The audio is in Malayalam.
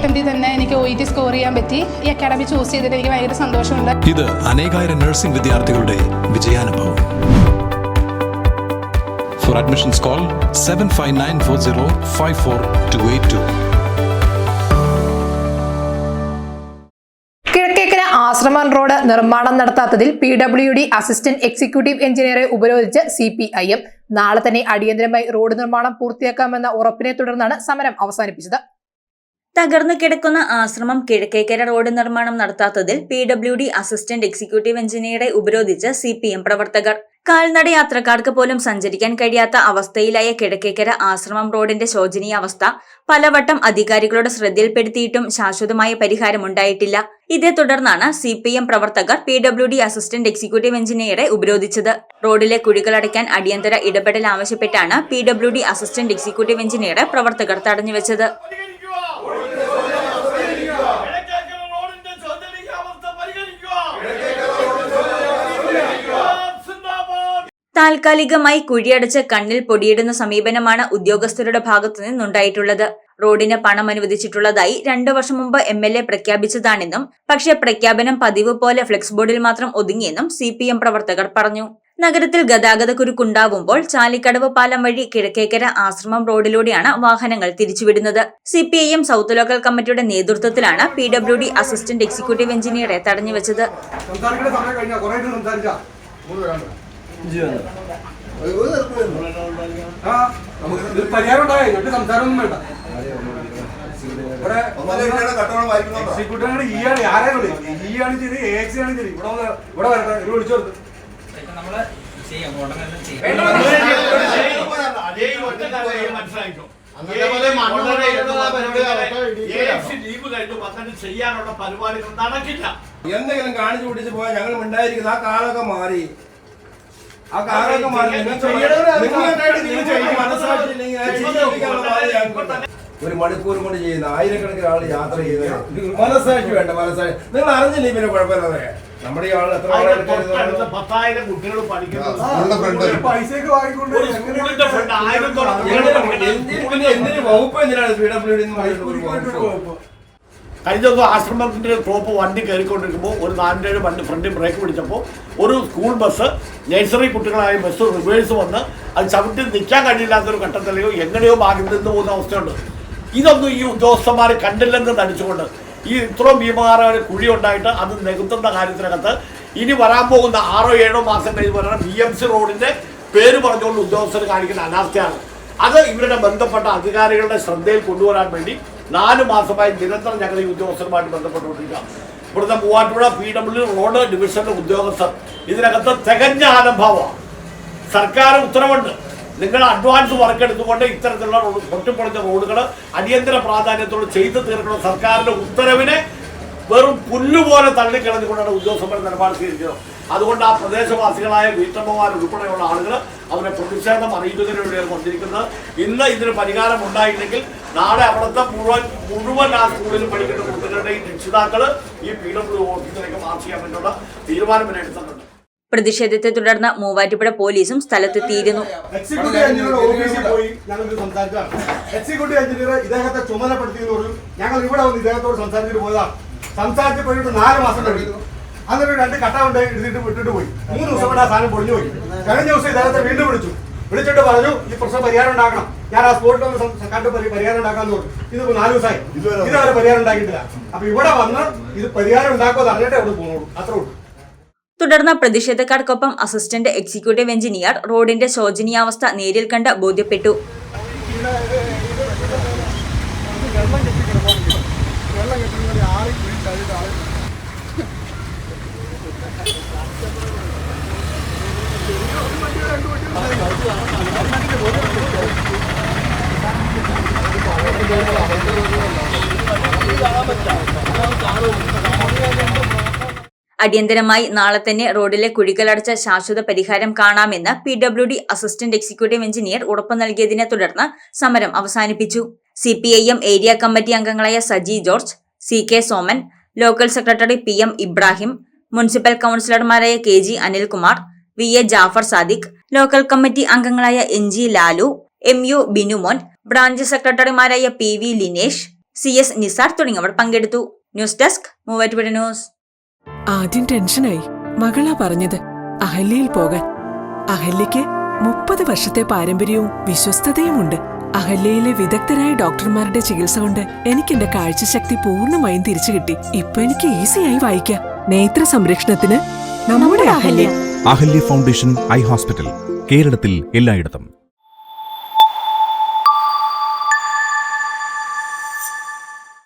അറ്റംപ്റ്റിൽ തന്നെ എനിക്ക് ഒ ഇ ടി സ്കോർ ചെയ്യാൻ പറ്റി. ഈ അക്കാഡമി ചൂസ് ചെയ്തിട്ട് എനിക്ക് ഭയങ്കര സന്തോഷമുണ്ട്. ഇത് അനേകായിരം നഴ്സിംഗ് വിദ്യാർത്ഥികളുടെ വിജയാനുഭവം. For admissions call seven five nine four zero five four two eight two Kizhakkekara Ashramam road നിർമ്മാണം നടത്താത്തതിൽ P W D assistant executive എഞ്ചിനീയറെ ഉപരോധിച്ച് സി പി ഐ എം നാളെ തന്നെ അടിയന്തരമായി റോഡ് നിർമ്മാണം പൂർത്തിയാക്കാമെന്ന ഉറപ്പിനെ തുടർന്നാണ് സമരം അവസാനിപ്പിച്ചത്. തകർന്നു കിടക്കുന്ന ആശ്രമം കിഴക്കേക്കര റോഡ് നിർമ്മാണം നടത്താത്തതിൽ P W D assistant executive എഞ്ചിനീയറെ ഉപരോധിച്ച് സി പി എം പ്രവർത്തകർ. കാൽനട യാത്രക്കാർക്ക് പോലും സഞ്ചരിക്കാൻ കഴിയാത്ത അവസ്ഥയിലായ കിഴക്കേക്കര ആശ്രമം റോഡിന്റെ ശോചനീയാവസ്ഥ പലവട്ടം അധികാരികളുടെ ശ്രദ്ധയിൽപ്പെടുത്തിയിട്ടും ശാശ്വതമായ പരിഹാരമുണ്ടായിട്ടില്ല ഇതേ തുടർന്നാണ് സി പി എം പ്രവർത്തകർ P W D assistant executive എഞ്ചിനീയറെ ഉപരോധിച്ചത്. റോഡിലെ കുഴികളടയ്ക്കാൻ അടിയന്തര ഇടപെടൽ ആവശ്യപ്പെട്ടാണ് P W D assistant executive എഞ്ചിനീയറെ പ്രവർത്തകർ തടഞ്ഞുവെച്ചത് ഇടയ്ക്കേക്കര റോഡിന്റെ ശോചനീയാവസ്ഥ പരിഹരിക്കുക. സിന്ദാബാദ് താൽക്കാലികമായി കുഴിയടച്ച് കണ്ണിൽ പൊടിയിടുന്ന സമീപനമാണ് ഉദ്യോഗസ്ഥരുടെ ഭാഗത്തു നിന്നുണ്ടായിട്ടുള്ളത്. റോഡിന് പണം അനുവദിച്ചിട്ടുള്ളതായി രണ്ടു വർഷം മുമ്പ് എം എൽ എ പ്രഖ്യാപിച്ചതാണെന്നും പക്ഷേ പ്രഖ്യാപനം പതിവ് പോലെ ഫ്ലെക്സ് ബോർഡിൽ മാത്രം ഒതുങ്ങിയെന്നും സി പി എം പ്രവർത്തകർ പറഞ്ഞു. നഗരത്തിൽ ഗതാഗത കുരുക്കുണ്ടാവുമ്പോൾ ചാലിക്കടവ് പാലം വഴി കിഴക്കേക്കര ആശ്രമം റോഡിലൂടെയാണ് വാഹനങ്ങൾ തിരിച്ചുവിടുന്നത്. C P I M south local കമ്മിറ്റിയുടെ നേതൃത്വത്തിലാണ് P W D assistant executive എഞ്ചിനീയറെ തടഞ്ഞുവെച്ചത്. നമുക്ക് ഇത് പരിഹാരം ഉണ്ടായി. എന്നിട്ട് സംസാരമൊന്നും വേണ്ട. ഇവിടെ എക്സിക്യൂട്ടീവ് ഈ ആണ് ആരാണ് ഈ ആണ് ശരി എ എക്സി ആണ് ശരി ഇവിടെ വന്ന് ഇവിടെ വരട്ടെ. ഇവിടെ വിളിച്ചു കൊടുത്ത്. ചെയ്യാനുള്ള പരിപാടികൾ നടക്കില്ല. എന്തെങ്കിലും കാണിച്ചു പിടിച്ച് പോയാൽ ഞങ്ങൾ ഉണ്ടായിരിക്കുന്ന ആ കാലൊക്കെ മാറി. ആ മാറി. ഒരു മണിക്കൂർ കൊണ്ട് ചെയ്യുന്ന ആയിരക്കണക്കിന് ആൾ യാത്ര ചെയ്യുന്നത് മനസ്സാക്ഷി വേണ്ട മനസ്സാക്ഷി നിങ്ങൾ അറിഞ്ഞില്ലേ പിന്നെ കുഴപ്പമില്ലാതെ? നമ്മുടെ ഈ ആൾ എത്ര ആളെ എടുക്കുന്നത് പത്തായിരം കുട്ടികൾ പഠിക്കുന്നത് എന്തിനു വകുപ്പ് എന്തിനാണ്? പി ഡബ്ല്യു ഡി എന്ന് പറയുന്നത് ഒരു പോയിട്ടൊരു വകുപ്പ്? കുഴപ്പം കഴിഞ്ഞ ദിവസം ആശ്രമത്തിന്റെ ടോപ്പ് വണ്ടി കയറിക്കൊണ്ടിരിക്കുമ്പോൾ ഒരു നാലിന്റെ വണ്ടി ഫ്രണ്ടിൽ ബ്രേക്ക് പിടിച്ചപ്പോൾ ഒരു സ്കൂൾ ബസ് നഴ്സറി കുട്ടികളായ ബസ് റിവേഴ്സ് വന്ന് അത് ചവിട്ടി നിൽക്കാൻ കഴിയില്ലാത്തൊരു ഘട്ടത്തിലെയോ എങ്ങനെയോ ഭാഗം നിന്ന് പോകുന്ന അവസ്ഥയുണ്ട്. ഇതൊന്നും ഈ ഉദ്യോഗസ്ഥന്മാർ കണ്ടില്ലെന്ന് നടിച്ചുകൊണ്ട് ഈ ഇത്രയും ഭീമകാരമായ കുഴി ഉണ്ടായിട്ട് അത് നികത്തുന്ന കാര്യത്തിനകത്ത് ഇനി വരാൻ പോകുന്ന ആറോ ഏഴോ മാസം കഴിഞ്ഞ് വരുന്ന ബി എം സി റോഡിന്റെ പേര് പറഞ്ഞുകൊണ്ട് ഉദ്യോഗസ്ഥർ കാണിക്കുന്ന അനാസ്ഥയാണ്. അത് ഇവരുടെ ബന്ധപ്പെട്ട അധികാരികളുടെ ശ്രദ്ധയിൽ കൊണ്ടുവരാൻ വേണ്ടി നാല് മാസമായി നിരന്തരം ഞങ്ങൾ ഈ ഉദ്യോഗസ്ഥരുമായിട്ട് ബന്ധപ്പെട്ടുകൊണ്ടിരിക്കുക ഇവിടുത്തെ മൂവാറ്റുപുഴ പി ഡബ്ല്യു റോഡ് ഡിവിഷന്റെ ഉദ്യോഗസ്ഥർ ഇതിനകത്ത് തികഞ്ഞ ആലംഭാവമാണ് സർക്കാർ ഉത്തരവുണ്ട്. നിങ്ങൾ അഡ്വാൻസ് വർക്ക് എടുത്തുകൊണ്ട് ഇത്തരത്തിലുള്ള റോഡ് പൊട്ടിപ്പൊളിച്ച റോഡുകൾ അടിയന്തര പ്രാധാന്യത്തോട് ചെയ്തു തീർക്കണം. സർക്കാരിന്റെ ഉത്തരവിനെ വെറും പുല്ലുപോലെ തള്ളിക്കളഞ്ഞുകൊണ്ടാണ് ഉദ്യോഗസ്ഥന്മാർ നിലപാട് സ്വീകരിക്കുന്നത് അതുകൊണ്ട് ആ പ്രദേശവാസികളായ വീട്ടമ്മമാർ ഉൾപ്പെടെയുള്ള ആളുകൾ അവരെ പ്രതിഷേധം അറിയിക്കുന്നതിന് വേണ്ടിയാണ് വന്നിരിക്കുന്നത്. ഇന്ന് ഇതിന് പരിഹാരം ഉണ്ടായില്ലെങ്കിൽ നാളെ അവിടുത്തെ മുഴുവൻ മുഴുവൻ ആ സ്കൂളിൽ പഠിക്കുന്ന കുട്ടികളുടെയും രക്ഷിതാക്കൾ ഈ പി ഡബ്ല്യു ഓഫീസിലേക്ക് മാർച്ച് ചെയ്യാൻ വേണ്ടിയുള്ള തീരുമാനം വരെ എടുത്തിട്ടുണ്ട്. പ്രതിഷേധത്തെ തുടർന്ന് മൂവാറ്റുപുഴ പോലീസും സ്ഥലത്തെത്തിയിരുന്നു. എക്സിക്യൂട്ടീവ് എഞ്ചിനീയർ ഓഫീസിൽ പോയി ഞങ്ങൾ സംസാരിച്ചതാണ് എക്സിക്യൂട്ടീവ് എഞ്ചിനീയർ ഇദ്ദേഹത്തെ ചുമതലപ്പെടുത്തിയെന്ന് പറഞ്ഞു ഞങ്ങൾ ഇവിടെ വന്ന് ഇദ്ദേഹത്തോട് സംസാരിച്ചിട്ട് പോയതാണ് സംസാരിച്ച് പോയിട്ട് നാല് മാസം കഴിഞ്ഞു. അന്നൊരു രണ്ട് കട്ട കൊണ്ട് എടുത്തിട്ട് വിട്ടിട്ട് പോയി. മൂന്ന് ദിവസം കൊണ്ട് ആ സാധനം പൊളിഞ്ഞു പോയി. കഴിഞ്ഞ ദിവസം ഇദ്ദേഹത്തെ വീണ്ടും വിളിച്ചു. വിളിച്ചിട്ട് പറഞ്ഞു ഈ പ്രശ്നം പരിഹാരം ഉണ്ടാക്കണം. ഞാൻ ആ സ്പോട്ടിൽ വന്ന് കണ്ട് പരിഹാരം ഉണ്ടാക്കാന്ന് പറഞ്ഞു. ഇത് നാല് ദിവസമായി. ഇതുവരെ പരിഹാരം ഉണ്ടാക്കിയിട്ടില്ല. അപ്പൊ ഇവിടെ വന്ന് ഇത് പരിഹാരം ഉണ്ടാക്കുമെന്ന് അറിഞ്ഞിട്ടേ അവിടെ പോകുള്ളൂ അത്രേ ഉള്ളൂ. തുടർന്ന് പ്രതിഷേധക്കാർക്കൊപ്പം അസിസ്റ്റന്റ് എക്സിക്യൂട്ടീവ് എഞ്ചിനീയർ റോഡിന്റെ ശോചനീയാവസ്ഥ നേരിൽ കണ്ട് ബോധ്യപ്പെട്ടു. അടിയന്തരമായി നാളെ തന്നെ റോഡിലെ കുഴികളടച്ച ശാശ്വത പരിഹാരം കാണാമെന്ന് P W D assistant executive engineer ഉറപ്പു നൽകിയതിനെ തുടർന്ന് സമരം അവസാനിപ്പിച്ചു. C P I M area committee അംഗങ്ങളായ Saji George C K Soman local secretary P M Ibrahim municipal കൌൺസിലർമാരായ K G Anilkumar V A Jafar Sadiq local committee അംഗങ്ങളായ N G Lalu M U Binumon branch സെക്രട്ടറിമാരായ P V Linesh C S Nisar തുടങ്ങിയവർ പങ്കെടുത്തു. News desk Muvattupuzha news. ആദ്യം ടെൻഷനായി. മകളാ പറഞ്ഞത് അഹല്യയിൽ പോകാൻ. അഹല്യയ്ക്ക് മുപ്പത് വർഷത്തെ പാരമ്പര്യവും വിശ്വസ്തതയുമുണ്ട്. അഹല്യയിലെ വിദഗ്ധരായ ഡോക്ടർമാരുടെ ചികിത്സ കൊണ്ട് എനിക്ക് എന്റെ കാഴ്ചശക്തി പൂർണമായും തിരിച്ചു കിട്ടി. ഇപ്പൊ എനിക്ക് ഈസിയായി വായിക്കാം. നേത്ര സംരക്ഷണത്തിന് നമ്മുടെ Ahalya. Ahalya foundation eye hospital കേരളത്തിൽ എല്ലായിടത്തും.